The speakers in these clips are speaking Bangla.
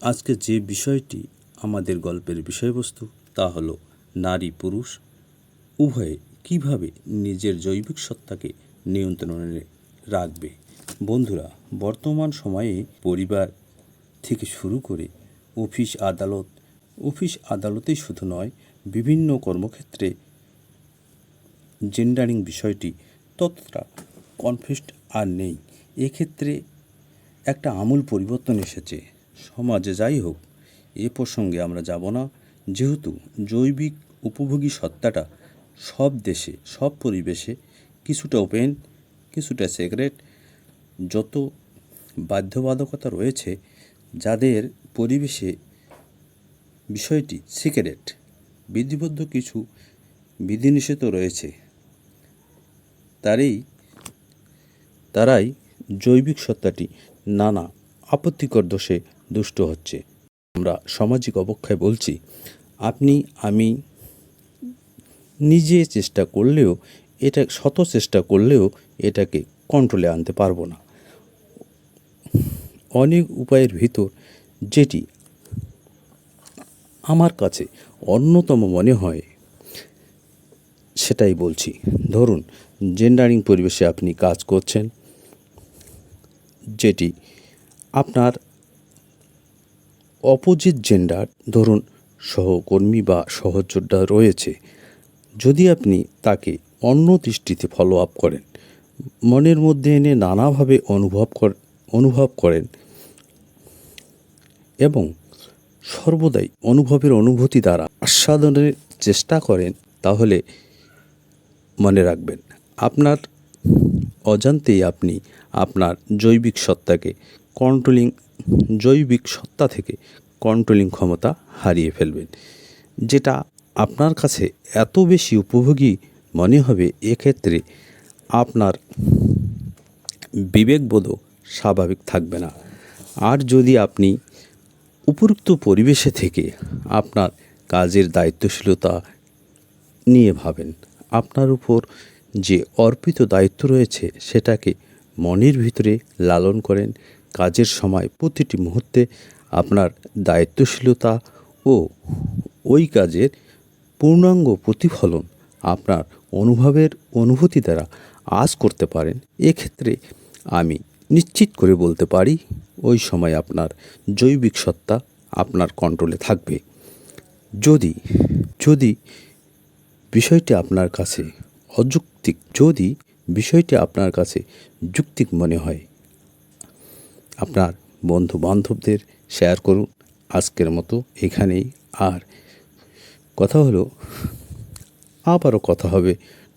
আজকে যে বিষয়টি আমাদের গল্পের বিষয়বস্তু, তা হলো নারী পুরুষ। উভয়ে কীভাবে নিজের জৈবিক সত্তাকে নিয়ন্ত্রণে রাখবে? বন্ধুরা, বর্তমান সময়ে পরিবার থেকে শুরু করে অফিস আদালত, অফিস আদালতেই শুধু নয়, বিভিন্ন কর্মক্ষেত্রে জেন্ডারিং বিষয়টি ততটা কনফিউজড আর নেই। এক্ষেত্রে একটা আমূল পরিবর্তন এসেছে। সমাজে যাই হোক, এ প্রসঙ্গে আমরা যাব না। যেহেতু জৈবিক উপভোগী সত্তাটা সব দেশে, সব পরিবেশে কিছুটা ওপেন, কিছুটা সিগারেট, যত বাধ্যবাধকতা রয়েছে, যাদের পরিবেশে বিষয়টি সিগারেট, বিধিবদ্ধ কিছু বিধিনিষেধ রয়েছে, তারই, তারাই জৈবিক সত্তাটি নানা আপত্তিকর দোষে দুষ্ট হচ্ছে। আমরা সামাজিক অবক্ষয় বলছি, আপনি, আমি নিজে চেষ্টা করলেও, এটা শত চেষ্টা করলেও এটাকে কন্ট্রোলে আনতে পারব না। অনেক উপায়ের ভিতর যেটি আমার কাছে অন্যতম মনে হয়, সেটাই বলছি। ধরুন জেন্ডারিং পরিবেশে আপনি কাজ করছেন, যেটি আপনার অপোজিট জেন্ডার, ধরুন, সহকর্মী বা সহযোদ্ধা রয়েছে। যদি আপনি তাকে অন্য দৃষ্টিতে ফলো আপ করেন, মনের মধ্যে এনে নানাভাবে অনুভব কর, অনুভব করেন এবং সর্বদাই অনুভবের অনুভূতি দ্বারা আস্বাদনের চেষ্টা করেন, তাহলে মনে রাখবেন, আপনার অজান্তেই আপনি আপনার জৈবিক সত্তাকে কন্ট্রোলিং, জৈবিক সত্তা থেকে কন্ট্রোলিং ক্ষমতা হারিয়ে ফেলবেন। যেটা আপনার কাছে এত বেশি উপভোগী মনে হবে, এক্ষেত্রে আপনার বিবেকবোধও স্বাভাবিক থাকবে না। আর যদি আপনি উপরুক্ত পরিবেশে থেকে আপনার কাজের দায়িত্বশীলতা নিয়ে ভাবেন, আপনার উপর যে অর্পিত দায়িত্ব রয়েছে সেটাকে মনের ভিতরে লালন করেন কাজের সময় প্রতিটি মুহূর্তে আপনার দায়িত্বশীলতা ও ওই কাজের পূর্ণাঙ্গ প্রতিফলন আপনার অনুভবের অনুভূতি দ্বারা আজ করতে পারেন। এক্ষেত্রে আমি নিশ্চিত করে বলতে পারি, ওই সময় আপনার জৈবিক সত্তা আপনার কন্ট্রোলে থাকবে। যদি যদি বিষয়টি আপনার কাছে অযৌক্তিক, যদি বিষয়টি আপনার কাছে যুক্তিক মনে হয় আপনার বন্ধু বান্ধবদের শেয়ার করুন। আজকের মতো এখানেই। আর কথা হলো, আবারও কথা হবে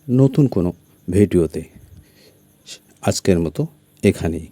নতুন কোনো ভিডিওতে। আজকের মতো এখানেই।